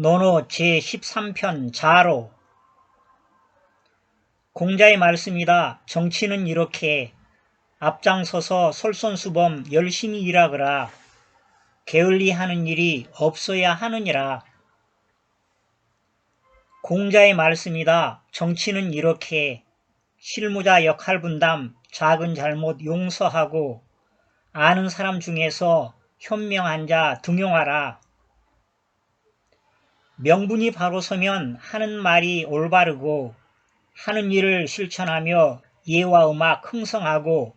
논어 제13편 자로 공자의 말씀이다. 정치는 이렇게 앞장서서 솔선수범 열심히 일하거라. 게을리 하는 일이 없어야 하느니라. 공자의 말씀이다. 정치는 이렇게 실무자 역할 분담, 작은 잘못 용서하고 아는 사람 중에서 현명한 자 등용하라. 명분이 바로 서면 하는 말이 올바르고 하는 일을 실천하며 예와 음악 흥성하고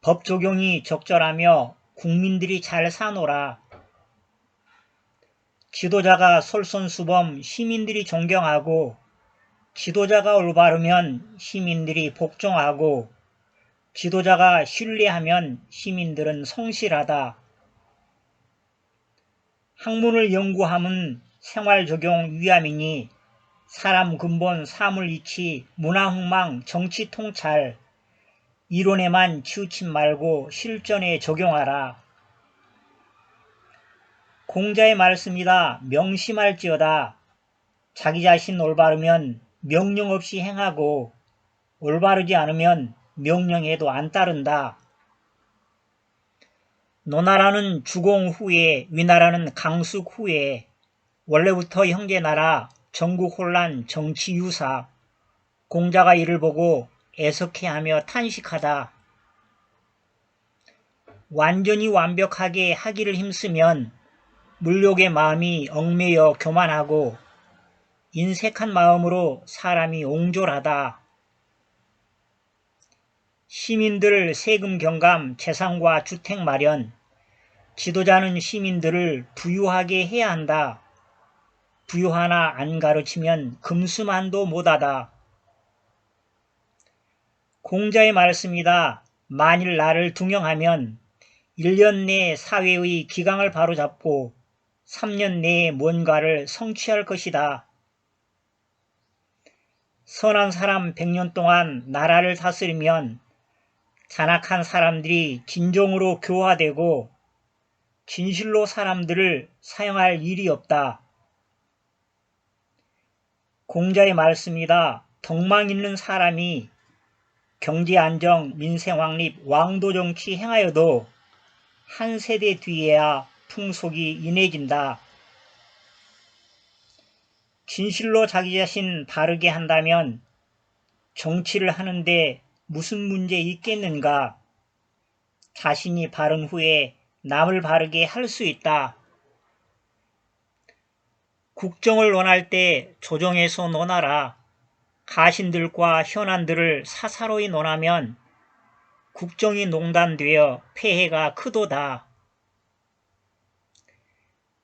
법 적용이 적절하며 국민들이 잘 사노라. 지도자가 솔선수범 시민들이 존경하고 지도자가 올바르면 시민들이 복종하고 지도자가 신뢰하면 시민들은 성실하다. 학문을 연구함은 생활 적용 위함이니 사람 근본 사물 이치 문화흥망 정치 통찰 이론에만 치우침 말고 실전에 적용하라. 공자의 말씀이다. 명심할지어다. 자기 자신 올바르면 명령 없이 행하고 올바르지 않으면 명령에도 안 따른다. 노나라는 주공 후에 위나라는 강숙 후에 원래부터 형제나라 전국 혼란 정치 유사 공자가 이를 보고 애석해하며 탄식하다. 완전히 완벽하게 하기를 힘쓰면 물욕의 마음이 얽매여 교만하고 인색한 마음으로 사람이 옹졸하다. 시민들 세금 경감, 재산과 주택 마련, 지도자는 시민들을 부유하게 해야 한다. 부유 하나 안 가르치면 금수만도 못하다. 공자의 말씀이다. 만일 나를 등용하면 1년 내에 사회의 기강을 바로잡고 3년 내에 뭔가를 성취할 것이다. 선한 사람 100년 동안 나라를 다스리면 잔악한 사람들이 진정으로 교화되고 진실로 사람들을 사용할 일이 없다. 공자의 말씀이다. 덕망 있는 사람이 경제 안정, 민생 확립, 왕도 정치 행하여도 한 세대 뒤에야 풍속이 인해진다. 진실로 자기 자신 바르게 한다면 정치를 하는데 무슨 문제 있겠는가? 자신이 바른 후에 남을 바르게 할 수 있다. 국정을 논할 때 조정해서 논하라. 가신들과 현안들을 사사로이 논하면 국정이 농단되어 폐해가 크도다.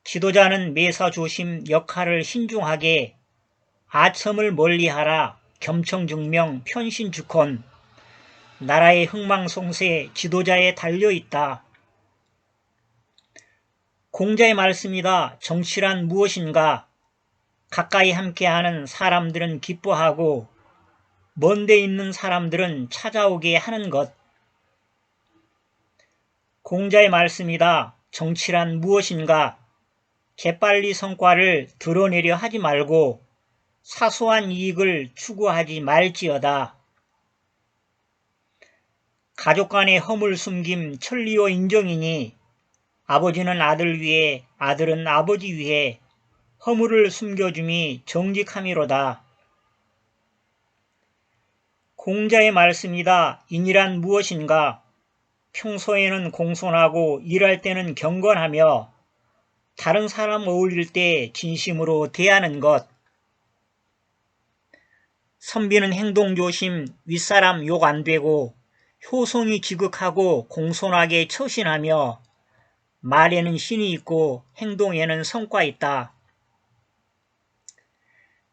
지도자는 매사조심 역할을 신중하게 아첨을 멀리하라 겸청증명 편신주권 나라의 흥망성쇠 지도자에 달려있다. 공자의 말씀이다. 정치란 무엇인가? 가까이 함께하는 사람들은 기뻐하고 먼데 있는 사람들은 찾아오게 하는 것. 공자의 말씀이다. 정치란 무엇인가? 재빨리 성과를 드러내려 하지 말고 사소한 이익을 추구하지 말지어다. 가족 간의 허물 숨김 천리오 인정이니 아버지는 아들 위해 아들은 아버지 위해 허물을 숨겨줌이 정직함이로다. 공자의 말씀이다. 인이란 무엇인가? 평소에는 공손하고 일할 때는 경건하며 다른 사람 어울릴 때 진심으로 대하는 것. 선비는 행동조심, 윗사람 욕 안되고 효성이 지극하고 공손하게 처신하며 말에는 신이 있고 행동에는 성과 있다.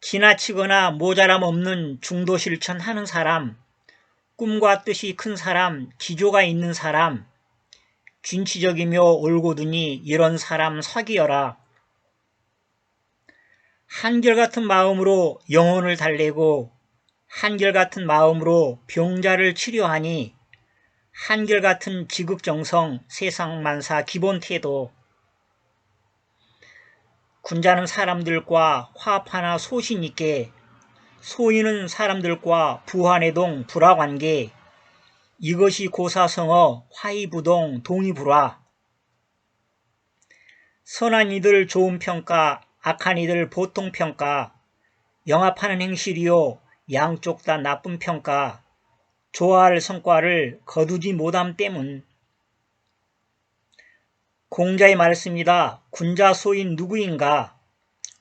지나치거나 모자람 없는 중도 실천하는 사람, 꿈과 뜻이 큰 사람, 기조가 있는 사람, 진취적이며 올고드니 이런 사람 사귀어라. 한결같은 마음으로 영혼을 달래고 한결같은 마음으로 병자를 치료하니 한결같은 지극정성 세상만사 기본태도 군자는 사람들과 화합하나 소신 있게 소인은 사람들과 부하내동 불화관계. 이것이 고사성어 화이부동 동의불화 선한 이들 좋은 평가 악한 이들 보통 평가. 영합하는 행실이요 양쪽 다 나쁜 평가. 좋아할 성과를 거두지 못함 때문 공자의 말씀이다. 군자 소인 누구인가?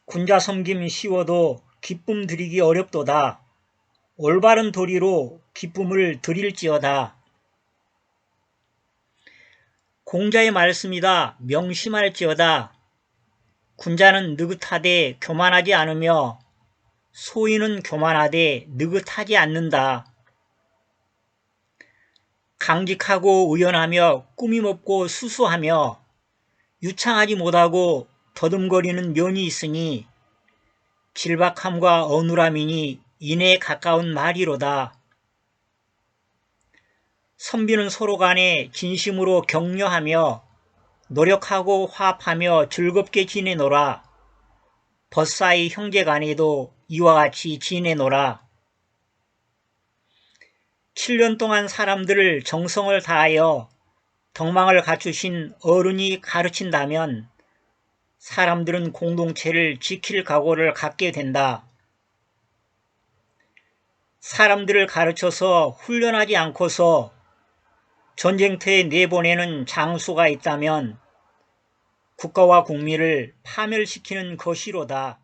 군자 섬김 쉬워도 기쁨 드리기 어렵도다. 올바른 도리로 기쁨을 드릴지어다. 공자의 말씀이다. 명심할지어다. 군자는 느긋하되 교만하지 않으며 소인은 교만하되 느긋하지 않는다. 강직하고 의연하며 꾸밈없고 수수하며 유창하지 못하고 더듬거리는 면이 있으니 질박함과 어눌함이니 인에 가까운 말이로다. 선비는 서로 간에 진심으로 격려하며 노력하고 화합하며 즐겁게 지내노라. 벗사이 형제 간에도 이와 같이 지내노라. 7년 동안 사람들을 정성을 다하여 덕망을 갖추신 어른이 가르친다면 사람들은 공동체를 지킬 각오를 갖게 된다. 사람들을 가르쳐서 훈련하지 않고서 전쟁터에 내보내는 장수가 있다면 국가와 국민을 파멸시키는 것이로다.